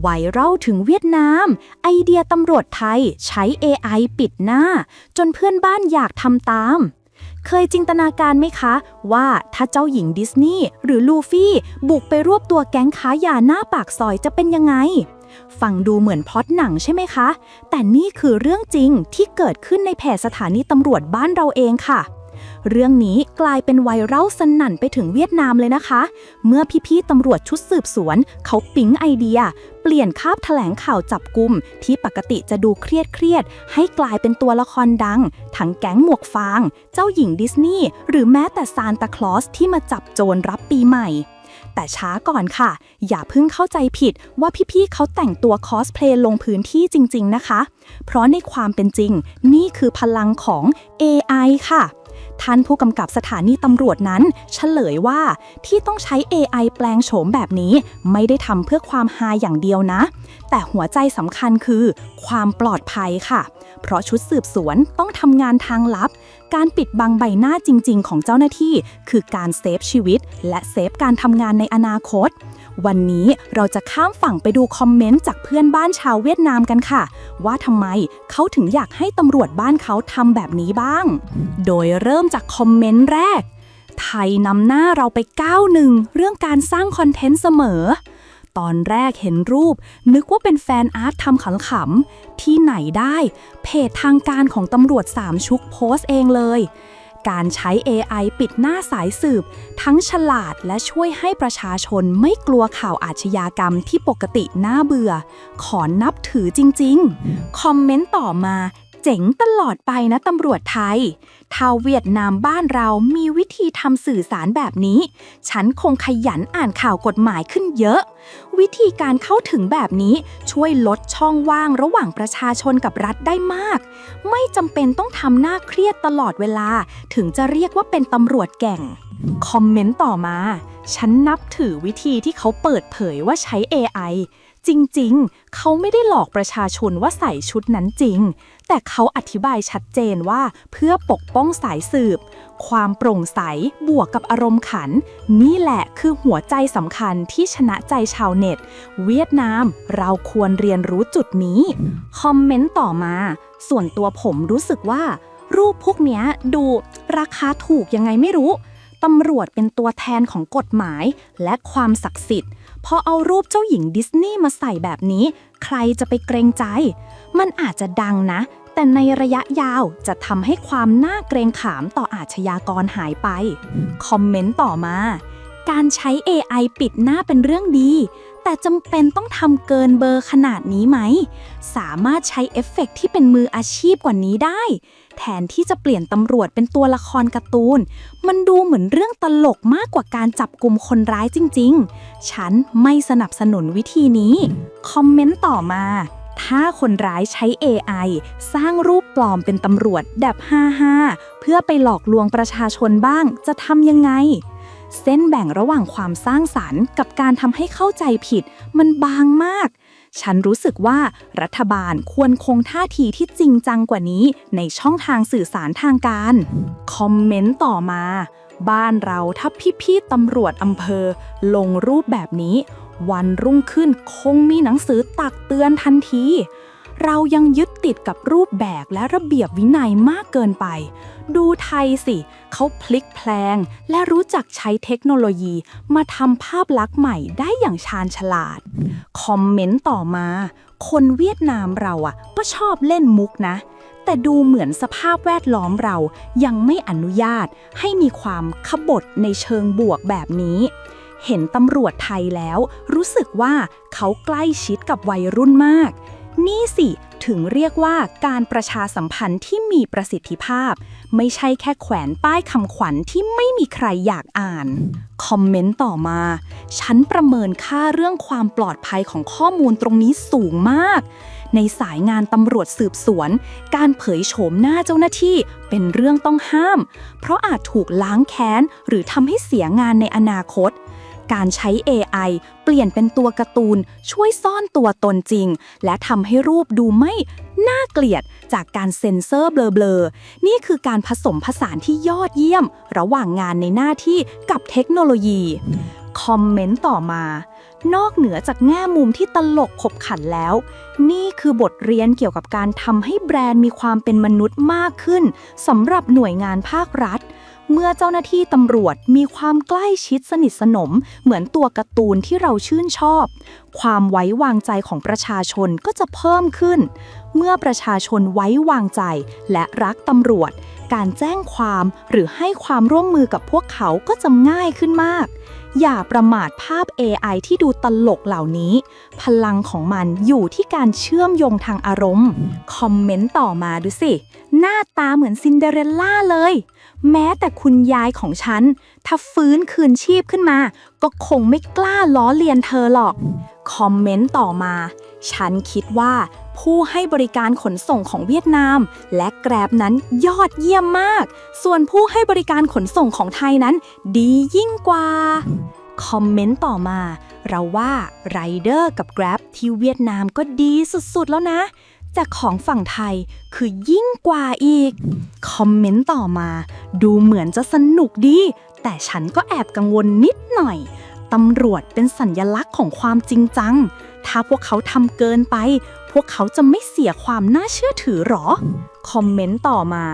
ไวรัลถึงเวียดนาม ไอเดียตำรวจไทยใช้ AI ปิดหน้า จนเพื่อนบ้านอยากทำตาม เคยจินตนาการไหมคะ ว่าถ้าเจ้าหญิงดิสนีย์หรือลูฟี่ บุกไปรวบตัวแก๊งค้ายาหน้าปากซอยจะเป็นยังไง ฟังดูเหมือนพอตหนังใช่ไหมคะ แต่นี่คือเรื่องจริงที่เกิดขึ้นในแผ่สถานีตำรวจบ้านเราเองค่ะ เรื่องนี้กลายเป็นไวรัลสนั่นไปถึงเวียดนามเลยนะคะ เมื่อพี่ๆตำรวจชุดสืบสวน เขาปิ๊งไอเดีย เปลี่ยนคาบแถลงข่าวจับกลุ่มที่ปกติจะดูเครียดเครียดๆให้กลายเป็นตัวละครดัง ทั้งแก๊งหมวกฟาง เจ้าหญิงดิสนีย์หรือแม้แต่ซานตาคลอสที่มาจับโจรรับปีใหม่แต่ช้าก่อนค่ะ อย่าเพิ่งเข้าใจผิดว่าพี่ๆเขาแต่งตัวคอสเพลย์ลงพื้นที่จริง ๆ นะคะ เพราะในความเป็นจริง นี่คือพลังของ AI ค่ะ ท่านผู้กำกับสถานีตำรวจนั้น เฉลยว่าที่ต้องใช้ AI แปลงโฉมแบบนี้ ไม่ได้ทำเพื่อความฮาอย่างเดียวนะ แต่หัวใจสำคัญคือ ความปลอดภัยค่ะ เพราะชุดสืบสวนต้องทำงานทางลับการปิดบังใบหน้าจริง ๆ ของเจ้าหน้าที่ คือการเซฟชีวิต และเซฟการทำงานในอนาคต วันนี้เราจะข้ามฝั่งไปดูคอมเมนต์จากเพื่อนบ้านชาวเวียดนามกันค่ะ ว่าทำไมเขาถึงอยากให้ตำรวจบ้านเขาทำแบบนี้บ้าง โดยเริ่มจากคอมเมนต์แรก ไทยนำหน้าเราไปก้าวหนึ่งเรื่องการสร้างคอนเทนต์เสมอ ตอนแรกเห็นรูป นึกว่าเป็นแฟนอาร์ตทำขำๆที่ไหนได้ เพจทางการของตำรวจสามชุกโพสต์เองเลย การใช้ AI ปิดหน้าสายสืบ ทั้งฉลาดและช่วยให้ประชาชนไม่กลัวข่าวอาชญากรรมที่ปกติน่าเบื่อ ขอนับถือจริงๆ คอมเมนต์ต่อมา เจ๋งตลอดไปนะตำรวจไทย ถ้าเวียดนามบ้านเรามีวิธีทำสื่อสารแบบนี้ ฉันคงขยันอ่านข่าวกฎหมายขึ้นเยอะ วิธีการเข้าถึงแบบนี้ช่วยลดช่องว่างระหว่างประชาชนกับรัฐได้มาก ไม่จำเป็นต้องทำหน้าเครียดตลอดเวลา ถึงจะเรียกว่าเป็นตำรวจแก่ง คอมเมนต์ต่อมา ฉันนับถือวิธีที่เขาเปิดเผยว่าใช้ AI จริงๆ เขาไม่ได้หลอกประชาชนว่าใส่ชุดนั้นจริง แต่เขาอธิบายชัดเจนว่าเพื่อปกป้องสายสืบ ความโปร่งใสบวกกับอารมณ์ขัน นี่แหละคือหัวใจสำคัญที่ชนะใจชาวเน็ต เวียดนามเราควรเรียนรู้จุดนี้ คอมเมนต์ต่อมา ส่วนตัวผมรู้สึกว่า รูปพวกนี้ดูราคาถูกยังไงไม่รู้ตำรวจเป็นตัวแทนของกฎหมายและความศักดิ์สิทธิ์ พอเอารูปเจ้าหญิงดิสนีย์มาใส่แบบนี้ ใครจะไปเกรงใจ มันอาจจะดังนะ แต่ในระยะยาวจะทำให้ความน่าเกรงขามต่ออาชญากรหายไป คอมเมนต์ต่อมา การใช้ AI ปิดหน้าเป็นเรื่องดี แต่จำเป็นต้องทำเกินเบอร์ขนาดนี้ไหม สามารถใช้เอฟเฟกต์ที่เป็นมืออาชีพกว่านี้ได้ แทนที่จะเปลี่ยนตำรวจเป็นตัวละครการ์ตูน มันดูเหมือนเรื่องตลกมากกว่าการจับกลุ่มคนร้ายจริง ๆ ฉันไม่สนับสนุนวิธีนี้ คอมเมนต์ต่อมา ถ้าคนร้ายใช้ AI สร้างรูปปลอมเป็นตำรวจแบบ55 เพื่อไปหลอกลวงประชาชนบ้าง จะทำยังไง เส้นแบ่งระหว่างความสร้างสรรค์ กับการทำให้เข้าใจผิด มันบางมาก ฉันรู้สึกว่ารัฐบาลควรคงท่าทีที่จริงจังกว่านี้ในช่องทางสื่อสารทางการ คอมเมนต์ต่อมา บ้านเราถ้าพี่ๆตำรวจอำเภอ ลงรูปแบบนี้ วันรุ่งขึ้นคงมีหนังสือตักเตือนทันที เรายังยึดติดกับรูปแบบและระเบียบวินัยมากเกินไป ดูไทยสิ เขาพลิกแพลง และรู้จักใช้เทคโนโลยีมาทำภาพลักษณ์ใหม่ได้อย่างชาญฉลาด คอมเมนต์ต่อมา คนเวียดนามเราอะ ก็ชอบเล่นมุกนะ แต่ดูเหมือนสภาพแวดล้อมเรายังไม่อนุญาตให้มีความขบฏในเชิงบวกแบบนี้เห็นตำรวจไทยแล้ว รู้สึกว่าเขาใกล้ชิดกับวัยรุ่นมาก นี่สิถึงเรียกว่าการประชาสัมพันธ์ที่มีประสิทธิภาพ ไม่ใช่แค่แขวนป้ายคำขวัญที่ไม่มีใครอยากอ่าน คอมเมนต์ต่อมา ฉันประเมินค่าเรื่องความปลอดภัยของข้อมูลตรงนี้สูงมาก ในสายงานตำรวจสืบสวน การเผยโฉมหน้าเจ้าหน้าที่เป็นเรื่องต้องห้าม เพราะอาจถูกล้างแค้นหรือทำให้เสียงานในอนาคต การใช้ AI เปลี่ยนเป็นตัวการ์ตูน ช่วยซ่อนตัวตนจริง และทำให้รูปดูไม่น่าเกลียดจากการเซ็นเซอร์เบลอๆ นี่คือการผสมผสานที่ยอดเยี่ยม ระหว่างงานในหน้าที่กับเทคโนโลยี คอมเมนต์ต่อมา นอกเหนือจากแง่มุมที่ตลกขบขันแล้ว นี่คือบทเรียนเกี่ยวกับการทำให้แบรนด์มีความเป็นมนุษย์มากขึ้นสำหรับหน่วยงานภาครัฐ เมื่อเจ้าหน้าที่ตำรวจมีความใกล้ชิดสนิทสนม เหมือนตัวการ์ตูนที่เราชื่นชอบ ความไว้วางใจของประชาชนก็จะเพิ่มขึ้น เมื่อประชาชนไว้วางใจและรักตำรวจ การแจ้งความหรือให้ความร่วมมือกับพวกเขาก็จะง่ายขึ้นมาก อย่าประมาทภาพ AI ที่ดูตลกเหล่านี้ พลังของมันอยู่ที่การเชื่อมโยงทางอารมณ์ คอมเมนต์ต่อมาดูสิ หน้าตาเหมือนซินเดอเรลล่าเลย แม้แต่คุณยายของฉัน ถ้าฟื้นคืนชีพขึ้นมา ก็คงไม่กล้าล้อเลียนเธอหรอก คอมเมนต์ต่อมา ฉันคิดว่าผู้ให้บริการขนส่งของเวียดนาม และแกร็บนั้นยอดเยี่ยมมาก ส่วนผู้ให้บริการขนส่งของไทยนั้น ดียิ่งกว่าคอมเมนต์ต่อมา เราว่าไรเดอร์กับ Grab ที่เวียดนามก็ดีสุดๆแล้วนะ แต่ของฝั่งไทยคือยิ่งกว่าอีก คอมเมนต์ต่อมา ดูเหมือนจะสนุกดี แต่ฉันก็แอบกังวลนิดหน่อยตำรวจเป็นสัญญลักษณ์ของความจริงจัง ถ้าพวกเขาทำเกินไป พวกเขาจะไม่เสียความน่าเชื่อถือหรอ คอมเมนต์ต่อมา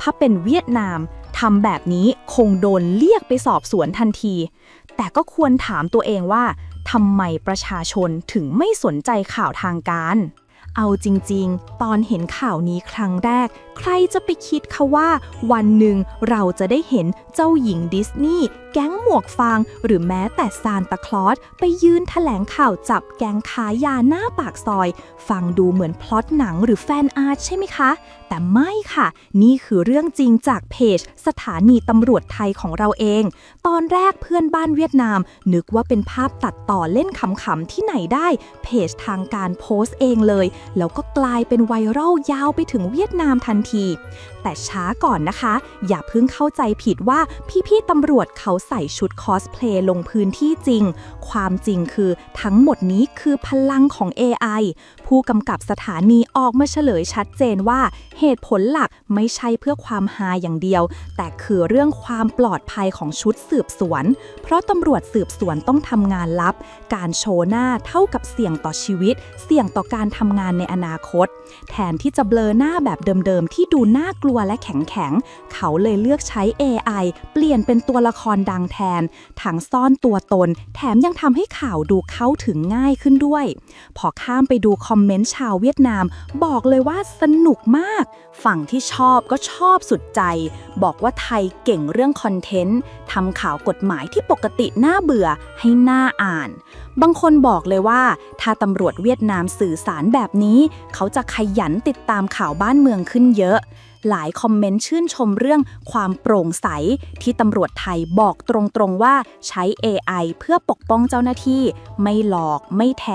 ถ้าเป็นเวียดนาม ทำแบบนี้คงโดนเรียกไปสอบสวนทันที แต่ก็ควรถามตัวเองว่าทำไมประชาชนถึงไม่สนใจข่าวทางการ เอาจริงๆ ตอนเห็นข่าวนี้ครั้งแรก ใครจะไปคิดคะว่า วันหนึ่งเราจะได้เห็นเจ้าหญิงดิสนีย์แก๊งหมวกฟาง หรือแม้แต่ซานตาคลอสไปยืนแถลงข่าวจับแก๊งขายยาหน้าปากซอย ฟังดูเหมือนพล็อตหนังหรือแฟนอาร์ตใช่ไหมคะ แต่ไม่ค่ะ นี่คือเรื่องจริงจากเพจ สถานีตำรวจไทยของเราเอง ตอนแรกเพื่อนบ้านเวียดนาม นึกว่าเป็นภาพตัดต่อเล่นขำๆที่ไหนได้ เพจทางการโพสต์เองเลย แล้วก็กลายเป็นไวรัลยาวไปถึงเวียดนามทันที แต่ช้าก่อนนะคะ อย่าเพิ่งเข้าใจผิดว่าพี่ๆตำรวจเขาใส่ชุดคอสเพลย์ลงพื้นที่จริง ความจริงคือทั้งหมดนี้คือพลังของ AI ผู้กำกับสถานีออกมาเฉลยชัดเจนว่า เหตุผลหลักไม่ใช่เพื่อความฮาอย่างเดียว แต่คือเรื่องความปลอดภัยของชุดสืบสวน เพราะตำรวจสืบสวนต้องทำงานลับ การโชว์หน้าเท่ากับเสี่ยงต่อชีวิต เสี่ยงต่อการทำงานในอนาคต แทนที่จะเบลอหน้าแบบเดิมๆที่ดูน่ากลัวและแข็งๆเขาเลยเลือกใช้ AI เปลี่ยนเป็นตัวละครดังแทน ทั้งซ่อนตัวตน แถมยังทำให้ข่าวดูเข้าถึงง่ายขึ้นด้วย พอข้ามไปดูคอมเมนต์ชาวเวียดนาม บอกเลยว่าสนุกมาก ฝั่งที่ชอบก็ชอบสุดใจ บอกว่าไทยเก่งเรื่องคอนเทนต์ทำข่าวกฎหมายที่ปกติน่าเบื่อให้น่าอ่าน บางคนบอกเลยว่า ถ้าตำรวจเวียดนามสื่อสารแบบนี้ เขาจะขยันติดตามข่าวบ้านเมืองขึ้นเยอะ หลายคอมเมนต์ชื่นชมเรื่องความโปร่งใส ที่ตำรวจไทยบอกตรงๆว่าใช้ AI เพื่อปกป้องเจ้าหน้าที่ ไม่หลอกไม่แถ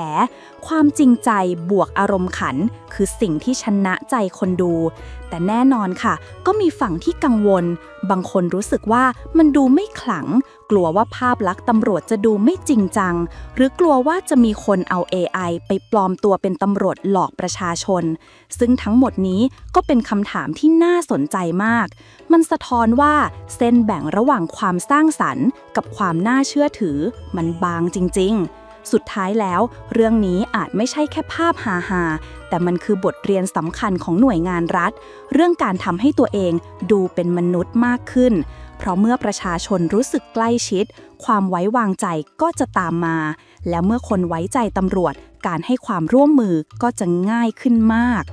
ความจริงใจบวกอารมณ์ขัน คือสิ่งที่ชนะใจคนดู แต่แน่นอนค่ะ ก็มีฝั่งที่กังวล บางคนรู้สึกว่ามันดูไม่ขลัง กลัวว่าภาพลักษณ์ตำรวจจะดูไม่จริงจัง หรือกลัวว่าจะมีคนเอา AI ไปปลอมตัวเป็นตำรวจหลอกประชาชน ซึ่งทั้งหมดนี้ก็เป็นคำถามที่น่าสนใจมาก มันสะท้อนว่าเส้นแบ่งระหว่างความสร้างสรรค์ กับความน่าเชื่อถือ มันบางจริง ๆ สุดท้ายแล้ว เรื่องนี้อาจไม่ใช่แค่ภาพหาหาแต่มันคือบทเรียนสำคัญของหน่วยงานรัฐ เรื่องการทำให้ตัวเองดูเป็นมนุษย์มากขึ้น เพราะเมื่อประชาชนรู้สึกใกล้ชิด ความไว้วางใจก็จะตามมา และเมื่อคนไว้ใจตำรวจ การให้ความร่วมมือก็จะง่ายขึ้นมาก